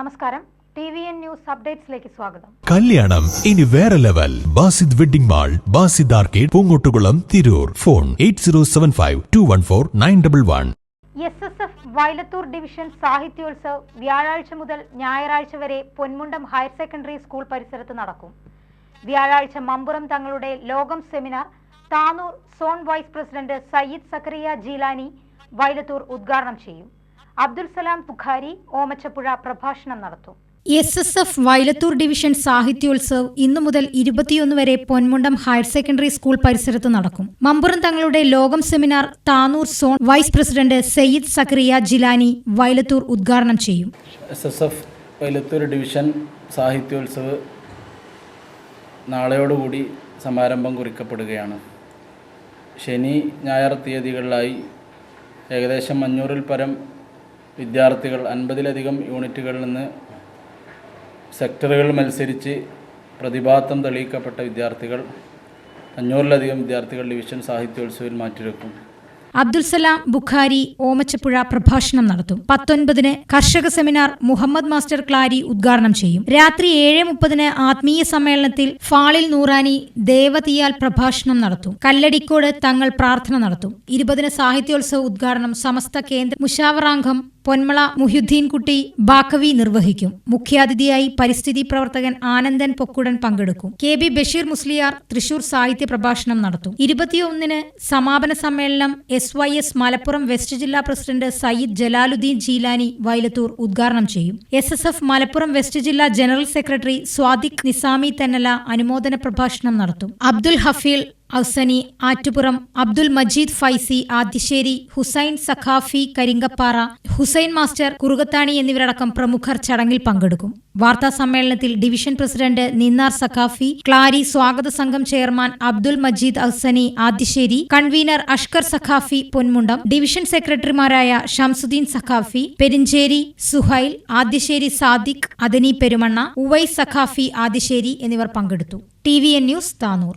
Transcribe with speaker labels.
Speaker 1: നമസ്കാരം. T V N news അപ്ഡേറ്റ്സിലേക്ക് സ്വാഗതം.
Speaker 2: കല്യാണം ഇനി വേറെ level. Basid wedding mall Basid arcade Poongottukulam Tirur. Phone eight zero seven five two one four nine double one.
Speaker 1: S S F Vayalathur division Sahityotsav വ്യാഴാഴ്ച മുതൽ ഞായറാഴ്ച വരെ പൊന്മുണ്ടം ഹയർ സെക്കൻഡറി സ്കൂൾ പരിസരത്ത് നടക്കും. വ്യാഴാഴ്ച മമ്പുറം തങ്ങളുടെ ലോകം seminar Tanur zone vice president Sayyid Zakariya Jilani Vayalathur ഉദ്ഘാടനം ചെയ്യും. അബ്ദുൽ സലാം പുഖാരി ഓമച്ചപ്പുഴ പ്രഭാഷണം നടത്തും.
Speaker 3: S S F Vayalathur division Sahityotsav ഇന്നു മുതൽ ഇരുപത്തിയൊന്ന് വരെ പൊന്മുണ്ടം ഹയർ സെക്കൻഡറി സ്കൂൾ പരിസരത്ത് നടക്കും. മമ്പുറം തങ്ങളുടെ ലോകം seminar Tanur zone vice president Sayyid Zakariya Jilani Vailathur ഉദ്ഘാടനം ചെയ്യും.
Speaker 4: S S F Vailathur division Sahityotsav നാളെയോടുകൂടി സമാരംഭം കുറിക്കപ്പെടുകയാണ്. ശനി ഞായർ തീയതികളിലായി ഏകദേശം അഞ്ഞൂറിൽ പരം വിദ്യാർത്ഥികൾ അൻപതിലധികം യൂണിറ്റുകളിൽ നിന്ന് സെക്ടറുകളിൽ മത്സരിച്ച് പ്രതിഭാത്തം തെളിയിക്കപ്പെട്ട വിദ്യാർത്ഥികൾ അഞ്ഞൂറിലധികം വിദ്യാർത്ഥികൾ ഡിവിഷൻ സാഹിത്യോത്സവിൽ മാറ്റിവെക്കും.
Speaker 3: അബ്ദുൽസലാം ബുഖാരി ഓമച്ചപ്പുഴ പ്രഭാഷണം നടത്തും. പത്തൊൻപതിന് കർഷക സെമിനാർ മുഹമ്മദ് മാസ്റ്റർ ക്ലാരി ഉദ്ഘാടനം ചെയ്യും. രാത്രി ഏഴ് മുപ്പതിന് ആത്മീയ സമ്മേളനത്തിൽ ഫാളിൽ നൂറാനി ദേവതിയാൽ പ്രഭാഷണം നടത്തും. കല്ലടിക്കോട് തങ്ങൾ പ്രാർത്ഥന നടത്തും. ഇരുപതിന് സാഹിത്യോത്സവ ഉദ്ഘാടനം സമസ്ത കേന്ദ്ര മുഷാവറാംഗം പൊന്മള മുഹ്യുദ്ദീൻ കുട്ടി ബാക്കവി നിർവഹിക്കും. മുഖ്യാതിഥിയായി പരിസ്ഥിതി പ്രവർത്തകൻ ആനന്ദൻ പൊക്കുടൻ പങ്കെടുക്കും. കെ ബി ബഷീർ മുസ്ലിയാർ തൃശൂർ സാഹിത്യ പ്രഭാഷണം നടത്തും. ഇരുപത്തിയൊന്നിന് സമാപന സമ്മേളനം S Y S Malappuram west ജില്ലാ പ്രസിഡന്റ് സയ്യിദ് ജലാലുദ്ദീൻ ജീലാനി വയലത്തൂർ ഉദ്ഘാടനം ചെയ്യും. S S F Malappuram west ജില്ലാ ജനറൽ സെക്രട്ടറി സ്വാദിഖ് നിസാമി തെന്നല അനുമോദന പ്രഭാഷണം നടത്തും. അബ്ദുൽ ഹഫീൽ ഔസനി ആറ്റുപുറം അബ്ദുൽ മജീദ് ഫൈസി ആദ്യശ്ശേരി ഹുസൈൻ സഖാഫി കരിങ്കപ്പാറ ഹുസൈൻ മാസ്റ്റർ കുറുകത്താണി എന്നിവരടക്കം പ്രമുഖർ ചടങ്ങിൽ പങ്കെടുക്കും. വാർത്താ സമ്മേളനത്തിൽ ഡിവിഷൻ പ്രസിഡന്റ് നിന്നാർ സഖാഫി ക്ലാരി സ്വാഗത സംഘം chairman Abdul Majeed Ahsani Adyasseri convener Ashkar Saqafi Ponmundam division സെക്രട്ടറിമാരായ ഷംസുദ്ദീൻ സഖാഫി പെരിഞ്ചേരി സുഹൈൽ ആദ്യശ്ശേരി സാദിഖ് അദനി പെരുമണ്ണ ഉവൈ സഖാഫി ആദ്യശ്ശേരി എന്നിവർ പങ്കെടുത്തു. T V N news Tanur.